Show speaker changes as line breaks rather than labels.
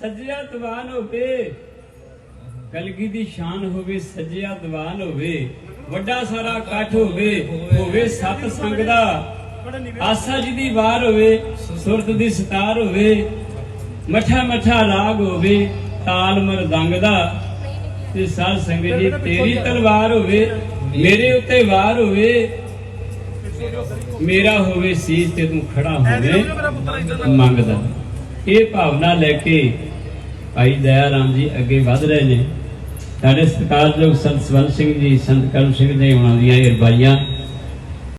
ਸੱਜਿਆ ਦੀਵਾਨ ਹੋਵੇ। ਕਲਗੀ ਦੀ ਸ਼ਾਨ ਹੋਵੇ, ਸੱਜਿਆ ਦੀਵਾਨ ਹੋਵੇ। ਵੱਡਾ ਸਾਰਾ ਇਕੱਠ ਹੋਵੇ ਹੋਵੇ ਸਤ ਸੰਗ ਦਾ। ਆਸਾ ਜੀ ਦੀ ਵਾਰ ਹੋਵੇ, ਸੁਰਤ ਦੀ ਸਤਾਰ ਹੋਵੇ। ਮਠਾ ਮਠਾ ਰਾਗ ਹੋਵੇ, ਤਾਲ ਮਰਦੰਗ ਦਾ। ਤੇ ਸਾਧ ਸੰਗਤ ਜੀ, ਤੇਰੀ ਤਲਵਾਰ ਹੋਵੇ, ਮੇਰੇ ਉੱਤੇ ਵਾਰ ਹੋਵੇ। ਮੇਰਾ ਹੋਵੇ ਸੀਸ ਤੇ ਤੂੰ ਖੜਾ ਹੋਵੇ। ਮੰਗਦਾ। ਇਹ ਭਾਵਨਾ ਲੈ ਕੇ ਭਾਈ ਦਇਆ ਰਾਮ ਜੀ ਅੱਗੇ ਵਧ ਰਹੇ ਨੇ। ਸਾਡੇ ਸਤਿਕਾਰਯੋਗ ਸੰਤ ਸਵਨ ਸਿੰਘ ਜੀ, ਸੰਤ ਕਰਮ ਸਿੰਘ ਦੇ ਉਹਨਾਂ ਦੀਆਂ ਇਹ ਰਬਾਈਆਂ